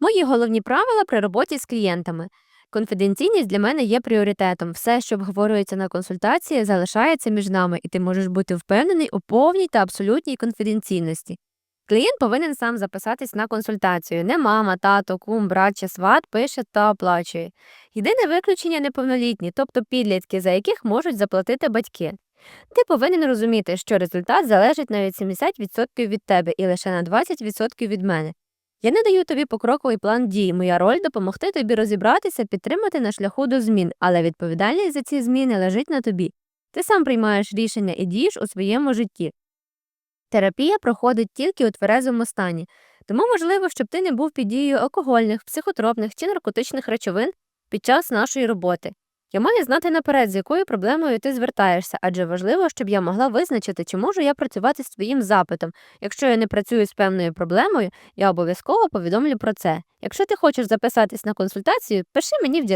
Мої головні правила при роботі з клієнтами. Конфіденційність для мене є пріоритетом. Все, що обговорюється на консультації, залишається між нами, і ти можеш бути впевнений у повній та абсолютній конфіденційності. Клієнт повинен сам записатись на консультацію. Не мама, тато, кум, брат чи сват пише та оплачує. Єдине виключення неповнолітні, тобто підлітки, за яких можуть заплатити батьки. Ти повинен розуміти, що результат залежить на 70% від тебе і лише на 20% від мене. Я не даю тобі покроковий план дій. Моя роль допомогти тобі розібратися, підтримати на шляху до змін, але відповідальність за ці зміни лежить на тобі. Ти сам приймаєш рішення і дієш у своєму житті. Терапія проходить тільки у тверезому стані, тому важливо, щоб ти не був під дією алкогольних, психотропних чи наркотичних речовин під час нашої роботи. Я маю знати наперед, з якою проблемою ти звертаєшся, адже важливо, щоб я могла визначити, чи можу я працювати з твоїм запитом. Якщо я не працюю з певною проблемою, я обов'язково повідомлю про це. Якщо ти хочеш записатись на консультацію, пиши мені в директ.